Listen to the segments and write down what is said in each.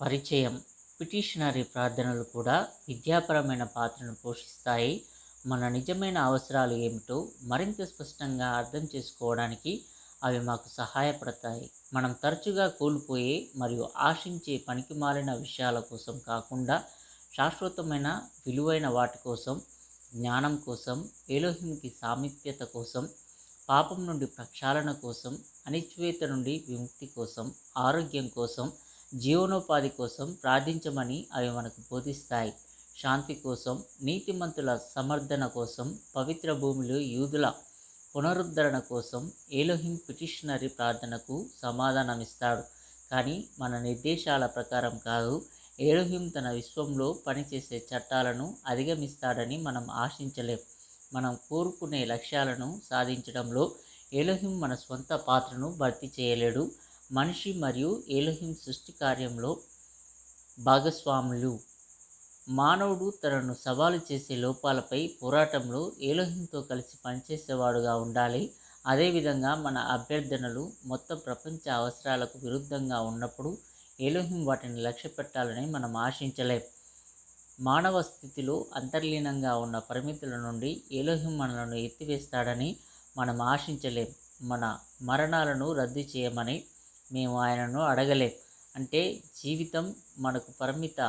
పరిచయం. పిటిషనరీ ప్రార్థనలు కూడా విద్యాపరమైన పాత్రను పోషిస్తాయి. మన నిజమైన అవసరాలు ఏమిటో మరింత స్పష్టంగా అర్థం చేసుకోవడానికి అవి మాకు సహాయపడతాయి. మనం తరచుగా కోల్పోయే మరియు ఆశించే పనికిమాలిన విషయాల కోసం కాకుండా శాశ్వతమైన విలువైన వాటి కోసం జ్ఞానం కోసం ఏలోహింకి సామీప్యత కోసం పాపం నుండి ప్రక్షాళన కోసం అనిశ్చిత నుండి విముక్తి కోసం ఆరోగ్యం కోసం జీవనోపాధి కోసం ప్రార్థించమని అవి మనకు బోధిస్తాయి. శాంతి కోసం నీతిమంతుల సమర్థన కోసం పవిత్ర భూమిలో యూదుల పునరుద్ధరణ కోసం ఏలోహిం పిటిషనరీ ప్రార్థనకు సమాధానమిస్తాడు. కానీ మన నిర్దేశాల ప్రకారం కాదు ఏలోహిం తన విశ్వంలో పనిచేసే చట్టాలను అధిగమిస్తాడని మనం ఆశించలేం. మనం కోరుకునే లక్ష్యాలను సాధించడంలో ఏలోహిం మన స్వంత పాత్రను భర్తీ చేయలేడు. మనిషి మరియు ఏలోహిం సృష్టి కార్యంలో భాగస్వాములు. మానవుడు తనను సవాలు చేసే లోపాలపై పోరాటంలో ఏలోహింతో కలిసి పనిచేసేవాడుగా ఉండాలి. అదేవిధంగా మన అభ్యర్థనలు మొత్తం ప్రపంచ అవసరాలకు విరుద్ధంగా ఉన్నప్పుడు ఏలోహిం వాటిని లక్ష్య పెట్టాలని మనం ఆశించలేం. మానవ స్థితిలో అంతర్లీనంగా ఉన్న పరిమితుల నుండి ఏలోహిం మనలను ఎత్తివేస్తాడని మనం ఆశించలేం. మన మరణాలను రద్దు చేయమని మేము ఆయనను అడగలేం. అంటే జీవితం మనకు పరిమిత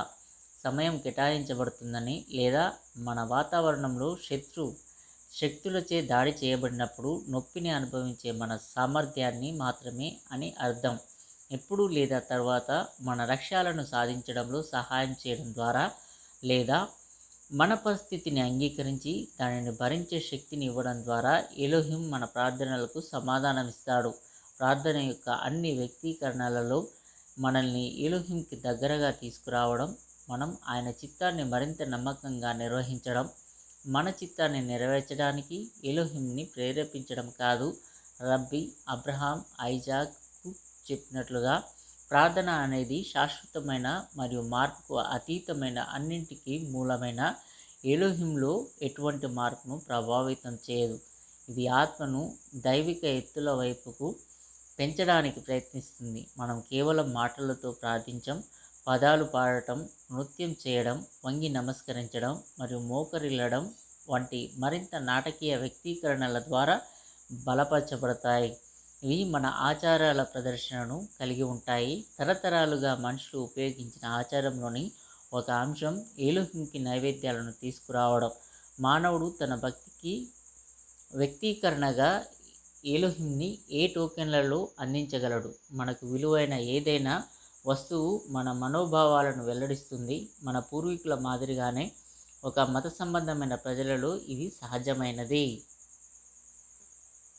సమయం కేటాయించబడుతుందని లేదా మన వాతావరణంలో శత్రు శక్తులచే దాడి చేయబడినప్పుడు నొప్పిని అనుభవించే మన సామర్థ్యాన్ని మాత్రమే అని అర్థం. ఎప్పుడు లేదా తర్వాత మన లక్ష్యాలను సాధించడంలో సహాయం చేయడం ద్వారా లేదా మన పరిస్థితిని అంగీకరించి దానిని భరించే శక్తిని ఇవ్వడం ద్వారా ఎలోహిం మన ప్రార్థనలకు సమాధానమిస్తాడు. ప్రార్థన యొక్క అన్ని వ్యక్తీకరణలలో మనల్ని ఎలుహింకి దగ్గరగా తీసుకురావడం మనం ఆయన చిత్తాన్ని మరింత నమ్మకంగా నిర్వహించడం మన చిత్తాన్ని నెరవేర్చడానికి ఎలోహింని ప్రేరేపించడం కాదు. రబ్బీ అబ్రహాం ఐజాక్కు చెప్పినట్లుగా ప్రార్థన అనేది శాశ్వతమైన మరియు మార్పుకు అతీతమైన అన్నింటికీ మూలమైన ఎలోహింలో ఎటువంటి మార్పును ప్రభావితం చేయదు. ఇది ఆత్మను దైవిక ఎత్తుల వైపుకు పెంచడానికి ప్రయత్నిస్తుంది. మనం కేవలం మాటలతో ప్రార్థించం పదాలు పాడటం నృత్యం చేయడం వంగి నమస్కరించడం మరియు మోకరిల్లడం వంటి మరింత నాటకీయ వ్యక్తీకరణల ద్వారా బలపరచబడతాయి. ఇవి మన ఆచారాల ప్రదర్శనను కలిగి ఉంటాయి. తరతరాలుగా మనుషులు ఉపయోగించిన ఆచారంలోని ఒక అంశం ఏలుహింకి నైవేద్యాలను తీసుకురావడం. మానవుడు తన భక్తికి వ్యక్తీకరణగా ఏలోహింని ఏ టోకెన్లలో అందించగలడు? మనకు విలువైన ఏదైనా వస్తువు మన మనోభావాలను వెల్లడిస్తుంది. మన పూర్వీకుల మాదిరిగానే ఒక మత సంబంధమైన ప్రజలలో ఇది సహజమైనది.